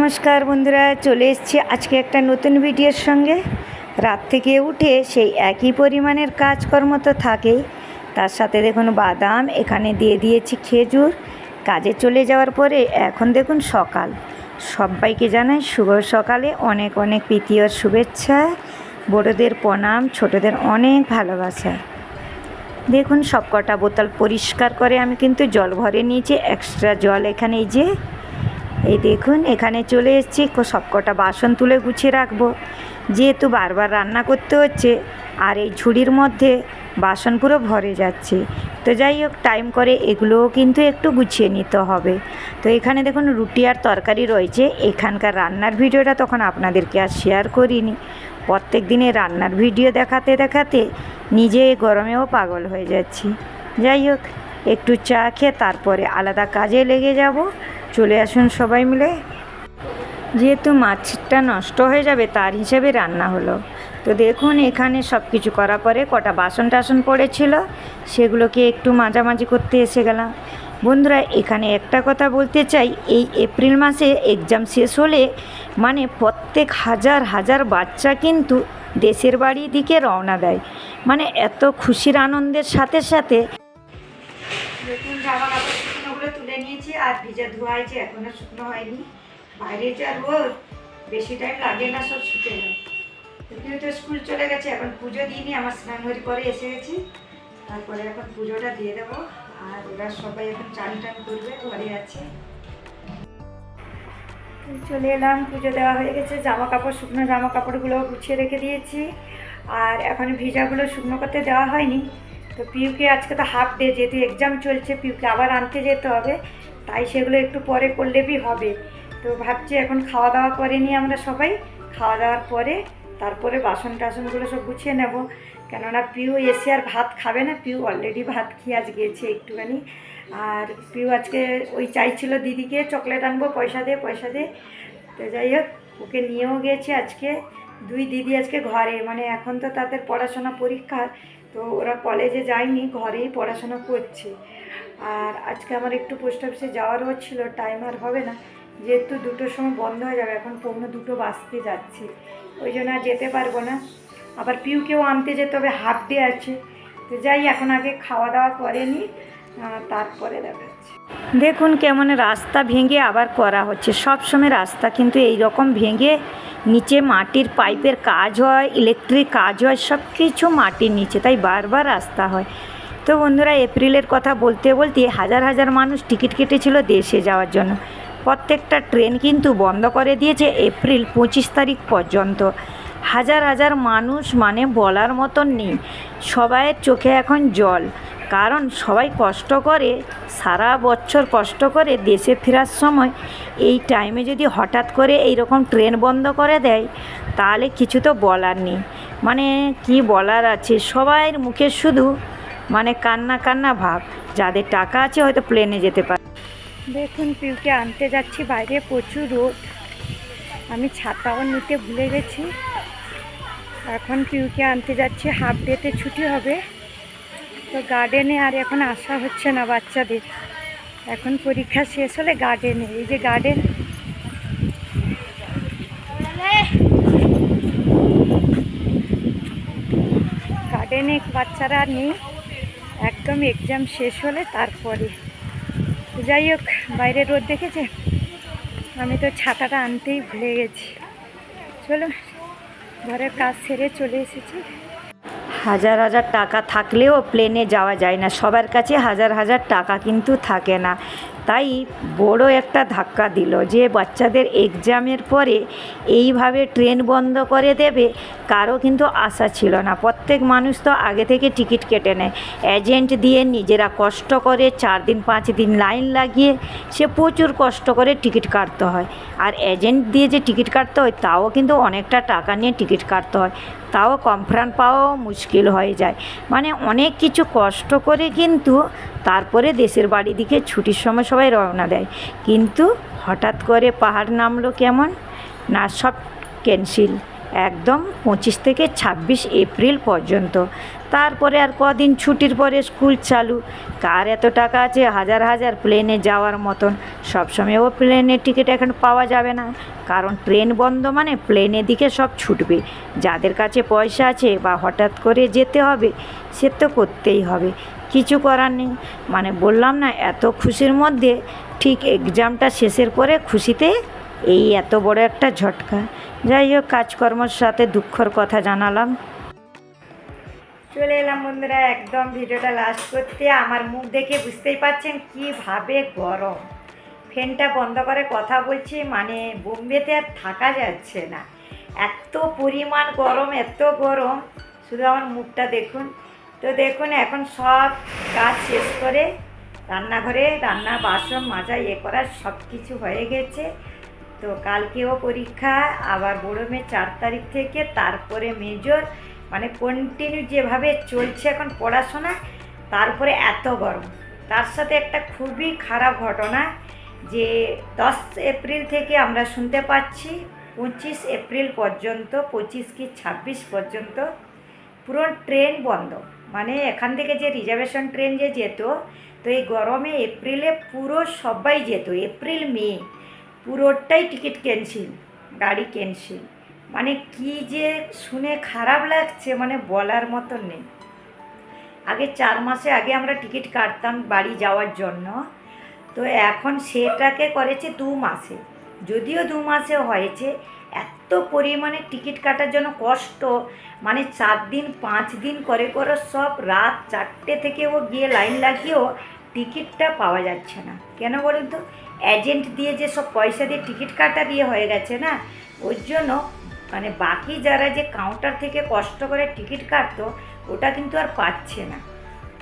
নমস্কার বন্ধুরা, চলে এসেছি আজকে একটা নতুন ভিডিওর সঙ্গে। রাত থেকে উঠে সেই একই পরিমাণের কাজকর্ম তো থাকেই। তার সাথে দেখুন বাদাম, এখানে দিয়ে দিয়েছি খেজুর। কাজে চলে যাওয়ার পরে এখন দেখুন সকাল। সবাইকে জানাই শুভ সকালে, অনেক অনেক প্রীতীয় শুভেচ্ছা। বড়োদের প্রণাম, ছোটদের অনেক ভালোবাসা। দেখুন সব কটা বোতল পরিষ্কার করে আমি কিন্তু জল ভরে নিয়েছি এক্সট্রা জল এখানে যে এই দেখুন, এখানে চলে এসেছি। সব কটা বাসন তুলে গুছিয়ে রাখব। যেহেতু বারবার রান্না করতে হচ্ছে, আর এই ঝুড়ির মধ্যে বাসন পুরো ভরে যাচ্ছে। তো যাই হোক টাইম করে এগুলোও কিন্তু একটু গুছিয়ে নিতে হবে। তো এখানে দেখুন, রুটি আর তরকারি রয়েছে। এখানকার রান্নার ভিডিওটা তখন আপনাদেরকে আর শেয়ার করিনি। প্রত্যেক দিনে রান্নার ভিডিও দেখাতে দেখাতে নিজে গরমেও পাগল হয়ে যাচ্ছি। যাই হোক, একটু চা খেয়ে তারপরে আলাদা কাজে লেগে যাব। চলে আসুন সবাই মিলে। যেহেতু মাছটা নষ্ট হয়ে যাবে, তার হিসেবে রান্না হলো। তো দেখুন, এখানে সব কিছু করার পরে কটা বাসন টাসন পড়েছিল, সেগুলোকে একটু মাঝামাঝি করতে এসে গেলাম। বন্ধুরা, এখানে একটা কথা বলতে চাই, এই এপ্রিল মাসে এক্সাম শেষ হলে মানে প্রত্যেক হাজার হাজার বাচ্চা কিন্তু দেশের বাড়ির দিকে রওনা দেয়। মানে এত খুশির আনন্দের সাথে সাথে দেখুন জামা কাপড় শুকনোগুলো তুলে নিয়েছি আর ভিজা ধোয়া হয়েছে এখনও শুকনো হয়নি। বাইরে যা রোদ বেশি টাইম লাগে না, সব শুকে যায় তো স্কুল চলে গেছে, এখন পুজো দিইনি, আমার স্নান ঘড়ি পরে এসে গেছি। তারপরে এখন পুজোটা দিয়ে দেবো, আর ওরা সবাই এখন চান টান করবে, ঘরে আছে। চলে এলাম, পুজো দেওয়া হয়ে গেছে, জামা কাপড়, শুকনো জামা কাপড়গুলো গুছিয়ে রেখে দিয়েছি। আর এখন ভিজাগুলো শুকনো করতে দেওয়া হয়নি। তো পিউকে আজকে তো হাফ ডে যেহেতু এক্সাম চলছে, পিউকে আবার আনতে যেতে হবে। তাই সেগুলো একটু পরে করলেই হবে। তো ভাবছি এখন খাওয়া দাওয়া করে নিই আমরা সবাই। খাওয়া দাওয়ার পরে তারপরে বাসন টাসনগুলো সব গুছিয়ে নেব। কেননা পিউ এসে আর ভাত খাবে না, পিউ অলরেডি ভাত খেয়ে আজ গিয়েছে একটুখানি। আর পিউ আজকে ওই চাইছিল দিদিকে চকলেট আনব, পয়সা দে পয়সা দে। তো যাই হোক, ওকে নিয়েও গেছে আজকে। দুই দিদি আজকে ঘরে মানে এখন তো তাদের পড়াশোনা পরীক্ষা। তো ওরা কলেজে যায়নি, ঘরেই পড়াশোনা করছে। আর আজকে আমার একটু পোস্ট অফিসে যাওয়ারও ছিল টাইম আর হবে না। যেহেতু দুটোর সময় বন্ধ হয়ে যাবে, এখন পৌনে দুটো বাঁচতে যাচ্ছে। ওই জন্য আর যেতে পারব না। আবার পিউকেও আনতে যেতে হবে হাফ ডে আছে। তো যাই, এখন আগে খাওয়া দাওয়া করেনি তারপরে দেখাচ্ছি দেখুন কেমন রাস্তা ভেঙে আবার করা হচ্ছে। সব সময় রাস্তা কিন্তু এই রকম ভেঙে নিচে মাটির পাইপের কাজ হয়, ইলেকট্রিক কাজ হয় সব কিছু মাটির নিচে, তাই বারবার রাস্তা হয়। তো বন্ধুরা, এপ্রিলের কথা বলতে বলতে হাজার হাজার মানুষ টিকিট কেটেছিল দেশে যাওয়ার জন্য। প্রত্যেকটা ট্রেন কিন্তু বন্ধ করে দিয়েছে এপ্রিল পঁচিশ তারিখ পর্যন্ত। হাজার হাজার মানুষ মানে বলার মতন নেই। সবাইয়ের চোখে এখন জল। কারণ সবাই কষ্ট করে, সারা বছর কষ্ট করে দেশে ফেরার সময় এই টাইমে যদি হঠাৎ করে এই রকম ট্রেন বন্ধ করে দেয়, তাহলে কিছু তো বলার নেই। মানে কি বলার আছে? সবাইয়ের মুখে শুধু মানে কান্না কান্না ভাব। যাদের টাকা আছে হয়তো প্লেনে যেতে পারে। দেখুন, পিউকে আনতে যাচ্ছি, বাইরে প্রচুর রোদ। আমি ছাতাও নিতে ভুলে গেছি। এখন পিউকে আনতে যাচ্ছি হাফ ডেতে ছুটি হবে। তো গার্ডেনে আর এখন আসা হচ্ছে না বাচ্চাদের। এখন পরীক্ষা শেষ হলে গার্ডেনে এই যে গার্ডেন গার্ডেনে বাচ্চারা নেই। একদম এক্সাম শেষ হলে তারপরে। যাই হোক বাইরে রোদ দেখেছে? আমি তো ছাতাটা আনতেই ভুলে গেছি। চলো, ঘরের কাজ সেরে চলে এসেছি। হাজার হাজার টাকা থাকলেও প্লেনে যাওয়া যায় না। সবার কাছে হাজার হাজার টাকা কিন্তু থাকে না। তাই বড় একটা ধাক্কা দিল যে বাচ্চাদের এক্সামের পরে এইভাবে ট্রেন বন্ধ করে দেবে কারও কিন্তু আশা ছিল না। প্রত্যেক মানুষ তো আগে থেকে টিকিট কেটে নেয়। এজেন্ট দিয়ে নিজেরা কষ্ট করে চার দিন, পাঁচ দিন লাইন লাগিয়ে সে প্রচুর কষ্ট করে টিকিট কাটতে হয়। আর এজেন্ট দিয়ে যে টিকিট কাটতে হয়, তাও কিন্তু অনেকটা টাকা নিয়ে টিকিট কাটতে হয়। তাও কনফার্ম পাওয়াও মুশকিল হয়ে যায়। মানে অনেক কিছু কষ্ট করে কিন্তু তারপরে দেশের বাড়ি দিকে ছুটির সময় সবাই রওনা দেয়। কিন্তু হঠাৎ করে পাহাড় নামলো কেমন? না, সব ক্যান্সেল। একদম পঁচিশ থেকে ছাব্বিশ এপ্রিল পর্যন্ত। তারপরে আর কদিন ছুটির পরে স্কুল চালু। কার এত টাকা আছে? হাজার হাজার প্লেনে যাওয়ার মতন। সবসময় ও প্লেনের টিকিট এখন পাওয়া যাবে না। কারণ ট্রেন বন্ধ মানে প্লেনের দিকে সব ছুটবে। যাদের কাছে পয়সা আছে বা হঠাৎ করে যেতে হবে, সে তো করতেই হবে। কিছু করার নেই। মানে বললাম না, এত খুশির মধ্যে ঠিক এক্সামটা শেষের পরে খুশিতে এই এত বড় একটা ঝটকা। যাই হোক, কাজকর্মর সাথে দুঃখর কথা জানালাম। চলে এলাম বন্ধুরা, একদম ভিডিওটা লাস্ট করতে। আমার মুখ দেখে বুঝতেই পারছেন কীভাবে গরম। ফ্যানটা বন্ধ করে কথা বলছি মানে বোম্বেতে আর থাকা যাচ্ছে না। এত পরিমাণ গরম, এত গরম। শুধু আমার মুখটা দেখুন। তো দেখুন, এখন সব কাজ শেষ করে রান্নাঘরে রান্না, বাসন মাজা ইয়ে করার সব কিছু হয়ে গেছে। তো কালকেও পরীক্ষা, আবার বড়ো মেয়ে চার তারিখ থেকে, তারপরে মেজর। মানে কন্টিনিউ যেভাবে চলছে এখন পড়াশোনা, তারপরে এত গরম। তার সাথে একটা খুবই খারাপ ঘটনা যে দশ এপ্রিল থেকে আমরা শুনতে পাচ্ছি, পঁচিশ এপ্রিল পর্যন্ত, পঁচিশ কি ছাব্বিশ পর্যন্ত পুরো ট্রেন বন্ধ। মানে এখান থেকে যে রিজার্ভেশন ট্রেন যে যেত, তো এই গরমে এপ্রিলে পুরো সবাই যেত এপ্রিল মে পুরোটাই টিকিট ক্যান্সেল গাড়ি ক্যান্সেল মানে কি যে শুনে খারাপ লাগছে মানে বলার মতন নেই। আগে চার মাসে আগে আমরা টিকিট কাটতাম বাড়ি যাওয়ার জন্য, তো এখন সেটাকে করেছে দু মাসে। যদিও দু মাসে হয়েছে এত পরিমাণে টিকিট কাটার জন্য কষ্ট। মানে চার দিন, পাঁচ দিন করে করে সব রাত চারটে থেকে ও গিয়ে লাইন লাগিয়েও টিকিটটা পাওয়া যাচ্ছে না। কেন বলুন তো? এজেন্ট দিয়ে যে সব পয়সা দিয়ে টিকিট কাটা দিয়ে হয়ে গেছে না? ওর জন্য মানে বাকি যারা যে কাউন্টার থেকে কষ্ট করে টিকিট কাটতো, ওটা কিন্তু আর পাচ্ছে না।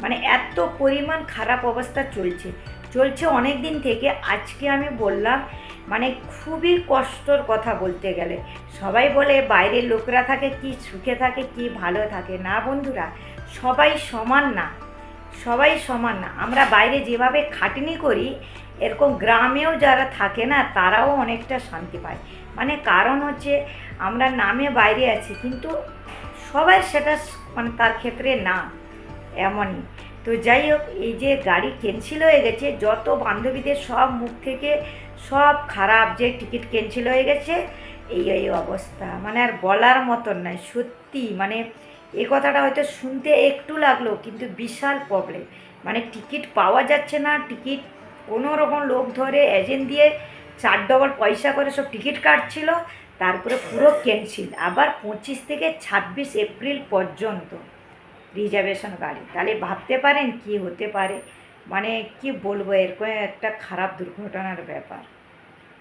মানে এত পরিমাণ খারাপ অবস্থা চলছে। চলছে অনেক দিন থেকে। আজকে আমি বললাম মানে খুবই কষ্টর কথা বলতে গেলে। সবাই বলে বাইরের লোকরা থাকে, কি সুখে থাকে, কি ভালো থাকে। না বন্ধুরা, সবাই সমান না। সবাই সমান না। আমরা বাইরে যেভাবে খাটনি করি, এরকম গ্রামেও যারা থাকে না, তারাও অনেকটা শান্তি পায়। মানে কারণ হচ্ছে, আমরা নামে বাইরে আছি, কিন্তু সবাই সেটা মানে তার ক্ষেত্রে না, এমনই। তো যাই হোক, এই যে গাড়ি ক্যান্সেল হয়ে গেছে, যত বান্ধবীদের সব মুখ থেকে সব খারাপ যে টিকিট ক্যান্সেল হয়ে গেছে, এই এই অবস্থা। মানে আর বলার মতন নয় সত্যি। মানে এ কথাটা হয়তো শুনতে একটু লাগল, কিন্তু বিশাল প্রবলেম মানে টিকিট পাওয়া যাচ্ছে না টিকিট কোনো রকম লোক ধরে এজেন্ট দিয়ে চার ডবল পয়সা করে সব টিকিট কাটছিল, তারপরে পুরো ক্যান্সেল আবার পঁচিশ থেকে ছাব্বিশ এপ্রিল পর্যন্ত। রিজার্ভেশন গাড়ি। তাহলে ভাবতে পারেন কি হতে পারে? মানে কি বলব এরকম একটা খারাপ দুর্ঘটনার ব্যাপার।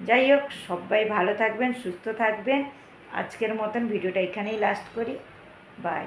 যাই হোক, সবাই ভালো থাকবেন, সুস্থ থাকবেন। আজকের মতন ভিডিওটা এখানেই লাস্ট করি। বাই